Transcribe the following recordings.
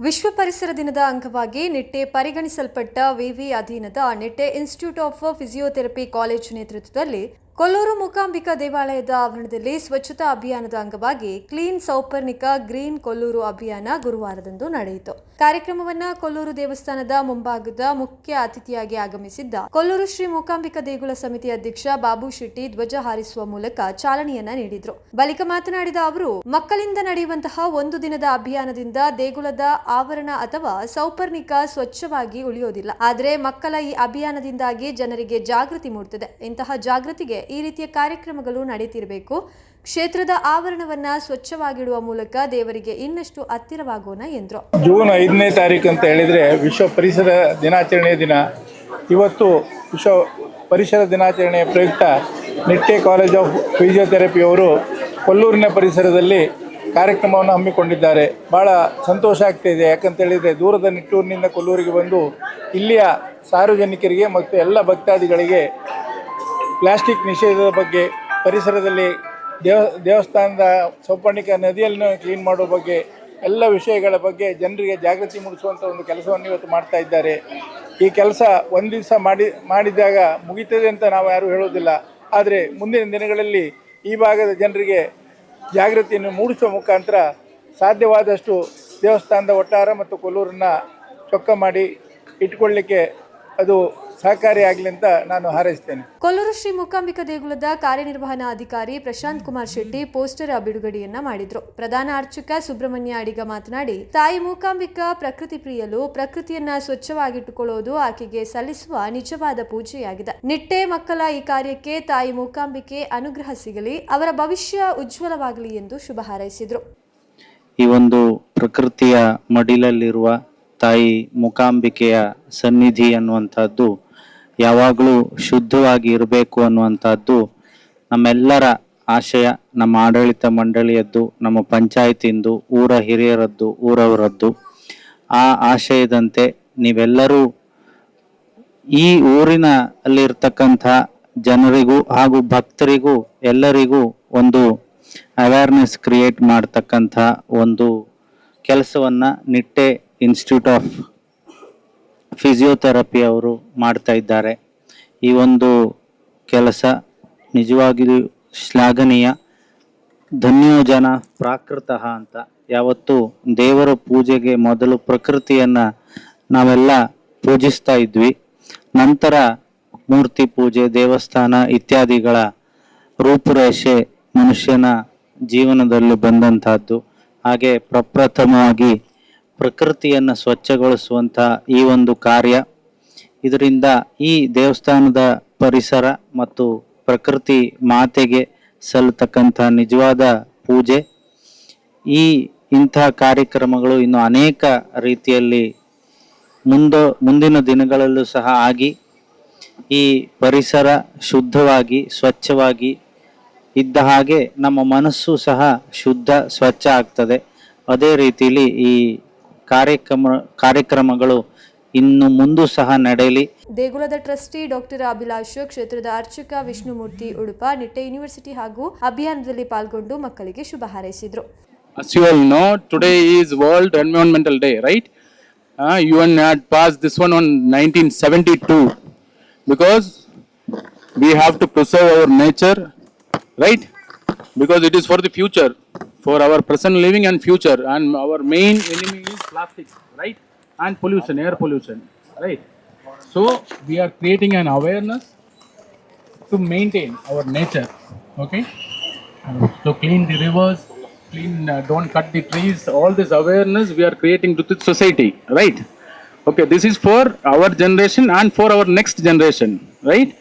ವಿಶ್ವ ಪರಿಸರ ದಿನದ ಅಂಗವಾಗಿ ನಿಟ್ಟೆ ಪರಿಗಣಿಸಲ್ಪಟ್ಟ ವಿವಿ ಅಧೀನದ Nitte Institute of Physiotherapy College ನೇತೃತ್ವದಲ್ಲಿ ಕೊಲ್ಲೂರು ಮೂಕಾಂಬಿಕಾ ದೇವಾಲಯದ ಆವರಣದಲ್ಲಿ ಸ್ವಚ್ಛತಾ ಅಭಿಯಾನದ ಅಂಗವಾಗಿ ಕ್ಲೀನ್ ಸೌಪರ್ಣಿಕ ಗ್ರೀನ್ ಕೊಲ್ಲೂರು ಅಭಿಯಾನ ಗುರುವಾರದಂದು ನಡೆಯಿತು. ಕಾರ್ಯಕ್ರಮವನ್ನ ಕೊಲ್ಲೂರು ದೇವಸ್ಥಾನದ ಮುಂಭಾಗದ ಮುಖ್ಯ ಅತಿಥಿಯಾಗಿ ಆಗಮಿಸಿದ್ದ ಕೊಲ್ಲೂರು ಶ್ರೀ ಮೂಕಾಂಬಿಕಾ ದೇಗುಲ ಸಮಿತಿ ಅಧ್ಯಕ್ಷ ಬಾಬು ಶೆಟ್ಟಿ ಧ್ವಜ ಹಾರಿಸುವ ಮೂಲಕ ಚಾಲನೆಯನ್ನ ನೀಡಿದರು. ಬಳಿಕ ಮಾತನಾಡಿದ ಅವರು, ಮಕ್ಕಳಿಂದ ನಡೆಯುವಂತಹ ಒಂದು ದಿನದ ಅಭಿಯಾನದಿಂದ ದೇಗುಲದ ಆವರಣ ಅಥವಾ ಸೌಪರ್ಣಿಕ ಸ್ವಚ್ಛವಾಗಿ ಉಳಿಯೋದಿಲ್ಲ. ಆದರೆ ಮಕ್ಕಳ ಈ ಅಭಿಯಾನದಿಂದಾಗಿ ಜನರಿಗೆ ಜಾಗೃತಿ ಮೂಡುತ್ತದೆ ಇಂತಹ ಜಾಗೃತಿಗೆ ಈ ರೀತಿಯ ಕಾರ್ಯಕ್ರಮಗಳು ನಡೀತಿರಬೇಕು. ಕ್ಷೇತ್ರದ ಆವರಣವನ್ನ ಸ್ವಚ್ಛವಾಗಿಡುವ ಮೂಲಕ ದೇವರಿಗೆ ಇನ್ನಷ್ಟು ಹತ್ತಿರವಾಗೋಣ ಎಂದರು. ಜೂನ್ ಐದನೇ ತಾರೀಕು ಅಂತ ಹೇಳಿದರೆ ವಿಶ್ವ ಪರಿಸರ ದಿನಾಚರಣೆಯ ದಿನ. ಇವತ್ತು ವಿಶ್ವ ಪರಿಸರ ದಿನಾಚರಣೆಯ ಪ್ರಯುಕ್ತ ನಿಟ್ಟೆ ಕಾಲೇಜ್ ಆಫ್ ಫಿಸಿಯೋಥೆರಪಿಯವರು ಕೊಲ್ಲೂರಿನ ಪರಿಸರದಲ್ಲಿ ಕಾರ್ಯಕ್ರಮವನ್ನು ಹಮ್ಮಿಕೊಂಡಿದ್ದಾರೆ. ಭಾಳ ಸಂತೋಷ ಆಗ್ತಾಯಿದೆ ಯಾಕಂತೇಳಿದರೆ ದೂರದ ನಿಟ್ಟೂರಿನಿಂದ ಕೊಲ್ಲೂರಿಗೆ ಬಂದು ಇಲ್ಲಿಯ ಸಾರ್ವಜನಿಕರಿಗೆ ಮತ್ತು ಎಲ್ಲ ಭಕ್ತಾದಿಗಳಿಗೆ ಪ್ಲಾಸ್ಟಿಕ್ ನಿಷೇಧದ ಬಗ್ಗೆ ಪರಿಸರದಲ್ಲಿ ದೇವ, ದೇವಸ್ಥಾನದ ಸೌಪರ್ಣಿಕ ನದಿಯನ್ನು ಕ್ಲೀನ್ ಮಾಡೋ ಬಗ್ಗೆ ಎಲ್ಲ ವಿಷಯಗಳ ಬಗ್ಗೆ ಜನರಿಗೆ ಜಾಗೃತಿ ಮೂಡಿಸುವಂಥ ಒಂದು ಕೆಲಸವನ್ನು ಇವತ್ತು ಮಾಡ್ತಾ ಇದ್ದಾರೆ. ಈ ಕೆಲಸ ಒಂದು ದಿವಸ ಮಾಡಿ, ಮಾಡಿದಾಗ ಮುಗಿತದೆ ಅಂತ ನಾವು ಯಾರೂ ಹೇಳೋದಿಲ್ಲ ಆದರೆ ಮುಂದಿನ ದಿನಗಳಲ್ಲಿ ಈ ಭಾಗದ ಜನರಿಗೆ ಜಾಗೃತಿಯನ್ನು ಮೂಡಿಸುವ ಮುಖಾಂತರ ಸಾಧ್ಯವಾದಷ್ಟು ದೇವಸ್ಥಾನದ ಒಟ್ಟಾರ ಮತ್ತು ಕೊಲ್ಲೂರನ್ನು ಚೊಕ್ಕ ಮಾಡಿ ಇಟ್ಕೊಳ್ಳಿಕ್ಕೆ ಅದು ಸಹಕಾರಿಯಾಗಲಿ ಅಂತ ನಾನು ಹಾರೈಸ್ತೇನೆ. ಕೊಲ್ಲೂರು ಶ್ರೀ ಮೂಕಾಂಬಿಕಾ ದೇಗುಲದ ಕಾರ್ಯನಿರ್ವಹಣಾ ಅಧಿಕಾರಿ ಪ್ರಶಾಂತ್ ಕುಮಾರ್ ಶೆಟ್ಟಿ ಪೋಸ್ಟರ್ ಬಿಡುಗಡೆಯನ್ನ ಮಾಡಿದ್ರು. ಪ್ರಧಾನ ಅರ್ಚಕ ಸುಬ್ರಹ್ಮಣ್ಯ ಅಡಿಗ ಮಾತನಾಡಿ ತಾಯಿ ಮೂಕಾಂಬಿಕಾ ಪ್ರಕೃತಿ ಪ್ರಿಯಲು ಪ್ರಕೃತಿಯನ್ನ ಸ್ವಚ್ಛವಾಗಿಟ್ಟುಕೊಳ್ಳುವುದು ಆಕೆಗೆ ಸಲ್ಲಿಸುವ ನಿಜವಾದ ಪೂಜೆಯಾಗಿದೆ. ನಿಟ್ಟೆ ಮಕ್ಕಳ ಈ ಕಾರ್ಯಕ್ಕೆ ತಾಯಿ ಮೂಕಾಂಬಿಕೆ ಅನುಗ್ರಹ ಸಿಗಲಿ ಅವರ ಭವಿಷ್ಯ ಉಜ್ವಲವಾಗಲಿ ಎಂದು ಶುಭ ಹಾರೈಸಿದ್ರು. ಈ ಒಂದು ಪ್ರಕೃತಿಯ ಮಡಿಲಲ್ಲಿರುವ ತಾಯಿ ಮೂಕಾಂಬಿಕೆಯ ಸನ್ನಿಧಿ ಅನ್ನುವಂಥದ್ದು ಯಾವಾಗಲೂ ಶುದ್ಧವಾಗಿ ಇರಬೇಕು ಅನ್ನುವಂಥದ್ದು ನಮ್ಮೆಲ್ಲರ ಆಶಯ, ನಮ್ಮ ಆಡಳಿತ ಮಂಡಳಿಯದ್ದು, ನಮ್ಮ ಪಂಚಾಯತಿಂದು, ಊರ ಹಿರಿಯರದ್ದು, ಊರವರದ್ದು. ಆ ಆಶಯದಂತೆ ನೀವೆಲ್ಲರೂ ಈ ಊರಿನ ಅಲ್ಲಿರ್ತಕ್ಕಂಥ ಜನರಿಗೂ ಹಾಗೂ ಭಕ್ತರಿಗೂ, ಎಲ್ಲರಿಗೂ ಒಂದು ಅವೇರ್ನೆಸ್ ಕ್ರಿಯೇಟ್ ಮಾಡ್ತಕ್ಕಂಥ ಒಂದು ಕೆಲಸವನ್ನ ನಿಟ್ಟೆ ಇನ್ಸ್ಟಿಟ್ಯೂಟ್ ಆಫ್ ಫಿಸಿಯೋಥೆರಪಿ ಅವರು ಮಾಡ್ತಾ ಇದ್ದಾರೆ. ಈ ಒಂದು ಕೆಲಸ ನಿಜವಾಗಿಯೂ ಶ್ಲಾಘನೀಯ. ಧನ್ಯೋಜನ ಪ್ರಾಕೃತ ಅಂತ. ಯಾವತ್ತು ದೇವರ ಪೂಜೆಗೆ ಮೊದಲು ಪ್ರಕೃತಿಯನ್ನ ನಾವೆಲ್ಲ ಪೂಜಿಸ್ತಾ ಇದ್ವಿ. ನಂತರ ಮೂರ್ತಿ ಪೂಜೆ, ದೇವಸ್ಥಾನ ಇತ್ಯಾದಿಗಳ ರೂಪುರೇಷೆ ಮನುಷ್ಯನ ಜೀವನದಲ್ಲಿ ಬಂದಂತಹದ್ದು. ಹಾಗೆ ಪ್ರಪ್ರಥಮವಾಗಿ ಪ್ರಕೃತಿಯನ್ನು ಸ್ವಚ್ಛಗೊಳಿಸುವಂತ ಈ ಒಂದು ಕಾರ್ಯ. ಇದರಿಂದ ಈ ದೇವಸ್ಥಾನದ ಪರಿಸರ ಮತ್ತು ಪ್ರಕೃತಿ ಮಾತೆಗೆ ಸಲ್ಲತಕ್ಕಂಥ ನಿಜವಾದ ಪೂಜೆ. ಈ ಇಂತಹ ಕಾರ್ಯಕ್ರಮಗಳು ಇನ್ನು ಅನೇಕ ರೀತಿಯಲ್ಲಿ ಮುಂದ, ಮುಂದಿನ ದಿನಗಳಲ್ಲೂ ಸಹ ಆಗಿ ಈ ಪರಿಸರ ಶುದ್ಧವಾಗಿ, ಸ್ವಚ್ಛವಾಗಿ ಇದ್ದ ಹಾಗೆ ನಮ್ಮ ಮನಸ್ಸು ಸಹ ಶುದ್ಧ, ಸ್ವಚ್ಛ ಆಗ್ತದೆ. ಅದೇ ರೀತಿಯಲ್ಲಿ ಈ ಕಾರ್ಯಕ್ರಮ ಕಾರ್ಯಕ್ರಮಗಳು ಇನ್ನು ಮುಂದೂ ಸಹ ನಡೆಯಲಿ ದೇಗುಲದ ಟ್ರಸ್ಟಿ ಡಾಕ್ಟರ್ ಅಭಿಲಾಷ್ ಕ್ಷೇತ್ರದ ಅರ್ಚಕ ವಿಷ್ಣುಮೂರ್ತಿ ಉಡುಪ ನಿಟ್ಟೆ ಯೂನಿವರ್ಸಿಟಿ ಹಾಗೂ ಅಭಿಯಾನದಲ್ಲಿ ಪಾಲ್ಗೊಂಡು ಮಕ್ಕಳಿಗೆ ಶುಭ ಹಾರೈಸಿದ್ರು As you all know, today is World Environmental Day, right? Uh, UN had passed this one on 1972 because we have to preserve our nature, right? Because it is for the future, for our present living and future, and our main enemy is plastic, right? And pollution, air pollution, right? So we are creating an awareness to maintain our nature, okay? to clean the rivers, clean, uh, don't cut the trees, all this awareness we are creating to the society, right? Okay, this is for our generation and for our next generation, right?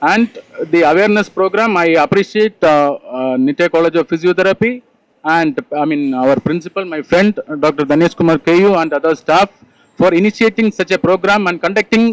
And the awareness program, I appreciate uh, uh, College of Physiotherapy and I mean our principal, my friend Dr. Danesh Kumar KU and other staff for initiating such a program and conducting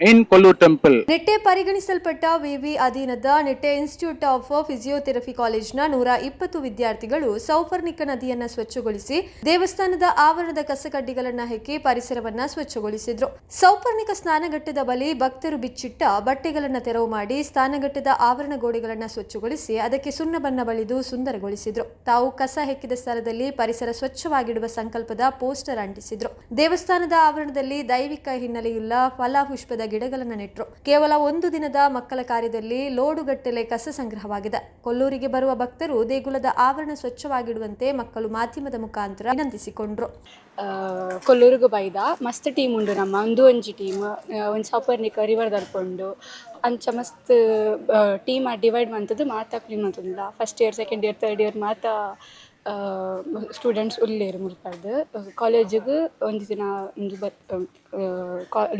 in Kollur temple Nitte ಪರಿಗಣಿಸಲ್ಪಟ್ಟ ವಿವಿ ಅಧೀನದ Nitte institute of physiotherapy ಕಾಲೇಜ್ನ ನೂರ ಇಪ್ಪತ್ತು ವಿದ್ಯಾರ್ಥಿಗಳು ಸೌಪರ್ಣಿಕ ನದಿಯನ್ನ ಸ್ವಚ್ಛಗೊಳಿಸಿ ದೇವಸ್ಥಾನದ ಆವರಣದ ಕಸಕಡ್ಡಿಗಳನ್ನ ಹೆಕ್ಕಿ ಪರಿಸರವನ್ನ ಸ್ವಚ್ಛಗೊಳಿಸಿದ್ರು ಸೌಪರ್ಣಿಕ ಸ್ನಾನಘಟ್ಟದ ಬಳಿ ಭಕ್ತರು ಬಿಚ್ಚಿಟ್ಟ ಬಟ್ಟೆಗಳನ್ನ ತೆರವು ಮಾಡಿ ಸ್ನಾನಘಟ್ಟದ ಆವರಣ ಗೋಡೆಗಳನ್ನ ಸ್ವಚ್ಛಗೊಳಿಸಿ ಅದಕ್ಕೆ ಸುಣ್ಣ ಬಣ್ಣ ಬಳಿದು ಸುಂದರಗೊಳಿಸಿದ್ರು ತಾವು ಕಸ ಹೆಕ್ಕಿದ ಸ್ಥಳದಲ್ಲಿ ಪರಿಸರ ಸ್ವಚ್ಛವಾಗಿಡುವ ಸಂಕಲ್ಪದ ಪೋಸ್ಟರ್ ಅಂಟಿಸಿದ್ರು. ದೇವಸ್ಥಾನದ ಆವರಣದಲ್ಲಿ ದೈವಿಕ ಹಿನ್ನೆಲೆಯುಳ್ಳ ಫಲಪುಷ್ಪದ ಗಿಡಗಳನ್ನು ನೆಟ್ಟರು ಕೇವಲ ಒಂದು ದಿನದ ಮಕ್ಕಳ ಕಾರ್ಯದಲ್ಲಿ ಲೋಡುಗಟ್ಟಲೆ ಕಸ ಸಂಗ್ರಹವಾಗಿದೆ. ಕೊಲ್ಲೂರಿಗೆ ಬರುವ ಭಕ್ತರು ದೇಗುಲದ ಆವರಣ ಸ್ವಚ್ಛವಾಗಿಡುವಂತೆ ಮಕ್ಕಳು ಮಾಧ್ಯಮದ ಮುಖಾಂತರ ವಿನಂತಿಸಿಕೊಂಡ್ರು. ಕೊಲ್ಲೂರಿಗೆ ಬೈದ ಮಸ್ತ್ ಟೀಮ್ ಉಂಡು ನಮ್ಮ ಒಂದು ಒಂಜಿ ಟೀಮ್ ಒಂದು ಸಾಪರ್ನಿಕ ರಿವರ್ ದರ್ಪುಂಡು ಅಂಚ ಮಸ್ತ್ ಟೀಮ್ ಡಿವೈಡ್ ಮಂತುದು ಮಾತ clean first year second year third year ಮಾತ ಸ್ಟೂಡೆಂಟ್ಸ್ ಉಲ್ಲೇರು ಮುಲ್ಪದ್ದು ಕಾಲೇಜಿಗೆ ಒಂದು ದಿನ ಒಂದು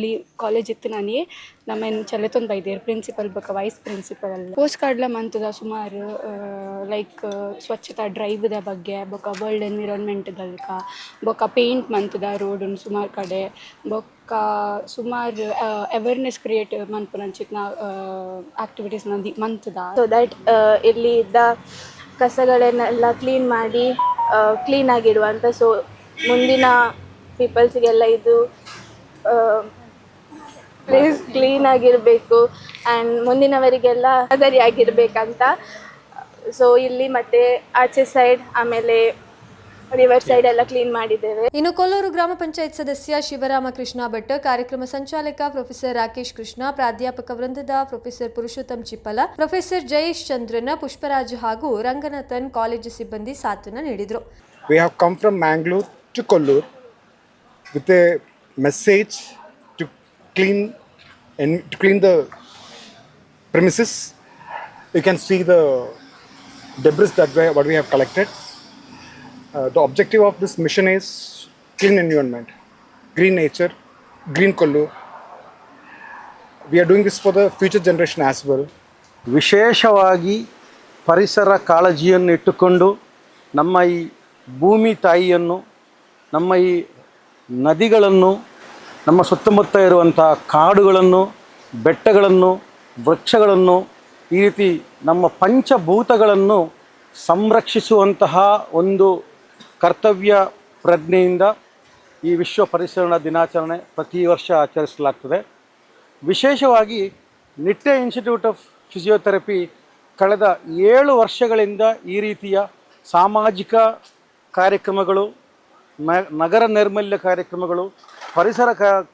ಲೀ ಕಾಲೇಜ್ ಇತ್ತು ನಾನೇ ನಮ್ಮ ಚಲತೊಂದು ಬೈದೇರು ಪ್ರಿನ್ಸಿಪಲ್ ಬಕ ವೈಸ್ ಪ್ರಿನ್ಸಿಪಲ್ ಪೋಸ್ಟ್ ಕಾರ್ಡ್ಲ ಮಂತದ ಸುಮಾರು ಲೈಕ್ ಸ್ವಚ್ಛತಾ ಡ್ರೈವ್ದ ಬಗ್ಗೆ, ಬೊಕ್ಕ ವರ್ಲ್ಡ್ ಎನ್ವಿರಾನ್ಮೆಂಟ್ಗಲ್ಕ ಬೊಕ್ಕ ಪೇಂಟ್ ಮಂತದ ರೋಡ್ ಸುಮಾರು ಕಡೆ, ಬೊಕ್ಕ ಸುಮಾರು ಅವೇರ್ನೆಸ್ ಕ್ರಿಯೇಟ್ ಮನ್ಪುನಂಚಿತ್ನ ಆಕ್ಟಿವಿಟೀಸ್ ನಂದಿ ಮಂತದ. ಸೊ ದಟ್ ಇಲ್ಲಿ ಇದ್ದ ಕಸಗಳನ್ನೆಲ್ಲ ಕ್ಲೀನ್ ಮಾಡಿ ಕ್ಲೀನ್ ಆಗಿಡುವಂಥ ಸೊ ಮುಂದಿನ ಪೀಪಲ್ಸಿಗೆಲ್ಲ ಇದು ಪ್ಲೇಸ್ ಕ್ಲೀನ್ ಆಗಿರಬೇಕು ಆ್ಯಂಡ್ ಮುಂದಿನವರಿಗೆಲ್ಲ ಮಾದರಿಯಾಗಿರಬೇಕಂತ ಸೊ ಇಲ್ಲಿ ಮತ್ತೆ ಆಚೆ ಸೈಡ್ ಆಮೇಲೆ ರಿವರ್ ಸೈಡ್ ಎಲ್ಲ ಕ್ಲೀನ್ ಮಾಡಿದ್ದೇವೆ ಇನ್ನು ಕೊಲ್ಲೂರು ಗ್ರಾಮ ಪಂಚಾಯತ್ ಸದಸ್ಯ ಶಿವರಾಮಕೃಷ್ಣ ಭಟ್ ಕಾರ್ಯಕ್ರಮ ಸಂಚಾಲಕ ಪ್ರೊಫೆಸರ್ ರಾಕೇಶ್ ಕೃಷ್ಣ ಪ್ರಾಧ್ಯಾಪಕ ವೃಂದದ ಪ್ರೊಫೆಸರ್ ಪುರುಷೋತ್ತಮ್ ಚಿಪ್ಪಲ ಪ್ರೊಫೆಸರ್ ಜಯೇಶ್ ಚಂದ್ರನ ಪುಷ್ಪರಾಜ್ ಹಾಗೂ ರಂಗನಾಥನ್ ಕಾಲೇಜು ಸಿಬ್ಬಂದಿ ಸಾತ್ವನ ನೀಡಿದರು We have come from Mangalore to Kollur with a message to clean and to clean the premises. You can see the debris that we, what we have collected. Uh, the objective of this mission is clean environment, green nature, green kollu. We are doing this for the future generation as well. ವಿಶೇಷವಾಗಿ ಪರಿಸರ ಕಾಳಜಿಯನ್ನು ಇಟ್ಟುಕೊಂಡು ನಮ್ಮ ಈ ಭೂಮಿ ತಾಯಿಯನ್ನು ನಮ್ಮ ಈ ನದಿಗಳನ್ನು ನಮ್ಮ ಸುತ್ತಮುತ್ತ ಇರುವಂಥ ಕಾಡುಗಳನ್ನು ಬೆಟ್ಟಗಳನ್ನು ವೃಕ್ಷಗಳನ್ನು ಈ ರೀತಿ ನಮ್ಮ ಪಂಚಭೂತಗಳನ್ನು ಸಂರಕ್ಷಿಸುವಂತಹ ಒಂದು ಕರ್ತವ್ಯ ಪ್ರಜ್ಞೆಯಿಂದ ಈ ವಿಶ್ವ ಪರಿಸರ ದಿನಾಚರಣೆ ಪ್ರತಿ ವರ್ಷ ಆಚರಿಸಲಾಗ್ತದೆ. ವಿಶೇಷವಾಗಿ ನಿಟ್ಟೆ ಇನ್ಸ್ಟಿಟ್ಯೂಟ್ ಆಫ್ ಫಿಸಿಯೋಥೆರಪಿ ಕಳೆದ ಏಳು ವರ್ಷಗಳಿಂದ ಈ ರೀತಿಯ ಸಾಮಾಜಿಕ ಕಾರ್ಯಕ್ರಮಗಳು ನಗರ ನೈರ್ಮಲ್ಯ ಕಾರ್ಯಕ್ರಮಗಳು, ಪರಿಸರ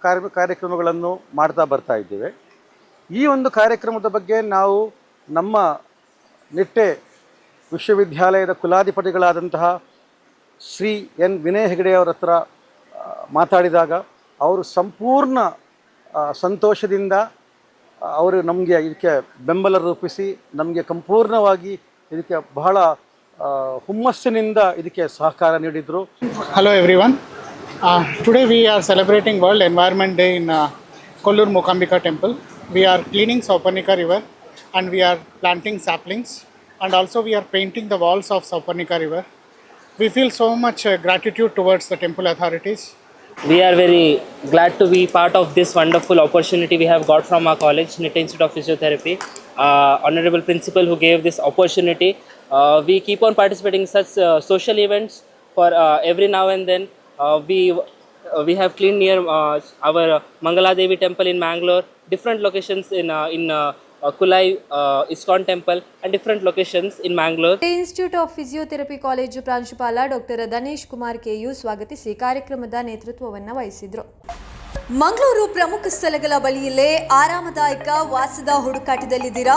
ಕಾರ್ಯ, ಕಾರ್ಯಕ್ರಮಗಳನ್ನು ಮಾಡ್ತಾ ಬರ್ತಾ ಇದ್ದೇವೆ. ಈ ಒಂದು ಕಾರ್ಯಕ್ರಮದ ಬಗ್ಗೆ ನಾವು ನಮ್ಮ ನಿಟ್ಟೆ ವಿಶ್ವವಿದ್ಯಾಲಯದ ಕುಲಾಧಿಪತಿಗಳಾದಂತಹ ಶ್ರೀ ಎನ್ ವಿನಯ್ ಹೆಗಡೆ ಅವರ ಹತ್ರ ಮಾತಾಡಿದಾಗ ಅವರು ಸಂಪೂರ್ಣ ಸಂತೋಷದಿಂದ ಅವರು ನಮಗೆ ಇದಕ್ಕೆ ಬೆಂಬಲ ರೂಪಿಸಿ, ನಮಗೆ ಸಂಪೂರ್ಣವಾಗಿ ಇದಕ್ಕೆ ಬಹಳ ಹುಮ್ಮಸ್ಸಿನಿಂದ ಇದಕ್ಕೆ ಸಹಕಾರ ನೀಡಿದರು. Hello everyone today we are celebrating World Environment Day in Kollur Mookambika temple we are cleaning Souparnika river and we are planting saplings and also we are painting the walls of Souparnika river We feel so much uh, gratitude towards the temple authorities we are very glad to be part of this wonderful opportunity we have got from our college, Nitya Institute of Physiotherapy. Uh, honorable principal who gave this opportunity. Uh, we keep on participating in such uh, social events for uh, every now and then. Uh, we uh, we have cleaned near uh, our Mangala Devi temple in Mangalore, different locations in uh, in uh, uh, Kulai uh, Iskon temple, and different locations. Institute of physiotherapy college ಪ್ರಾಂಶುಪಾಲ doctor Danesh Kumar K U ಸ್ವಾಗತಿಸಿ ಕಾರ್ಯಕ್ರಮದ ನೇತೃತ್ವವನ್ನು ವಹಿಸಿದ್ರು. ಮಂಗಳೂರು ಪ್ರಮುಖ ಸ್ಥಳಗಳ ಬಳಿಯಲ್ಲೇ ಆರಾಮದಾಯಕ ವಾಸದ ಹುಡುಕಾಟದಲ್ಲಿದ್ದೀರಾ?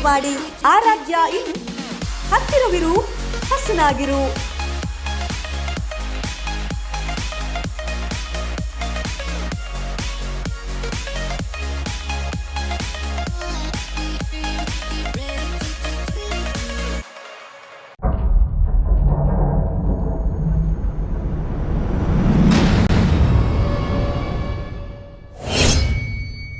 ಮಾಡಿ ಆರಾಧ್ಯ ಇನ್ನು ಹತ್ತಿರವಿರು ಹಸನಾಗಿರು.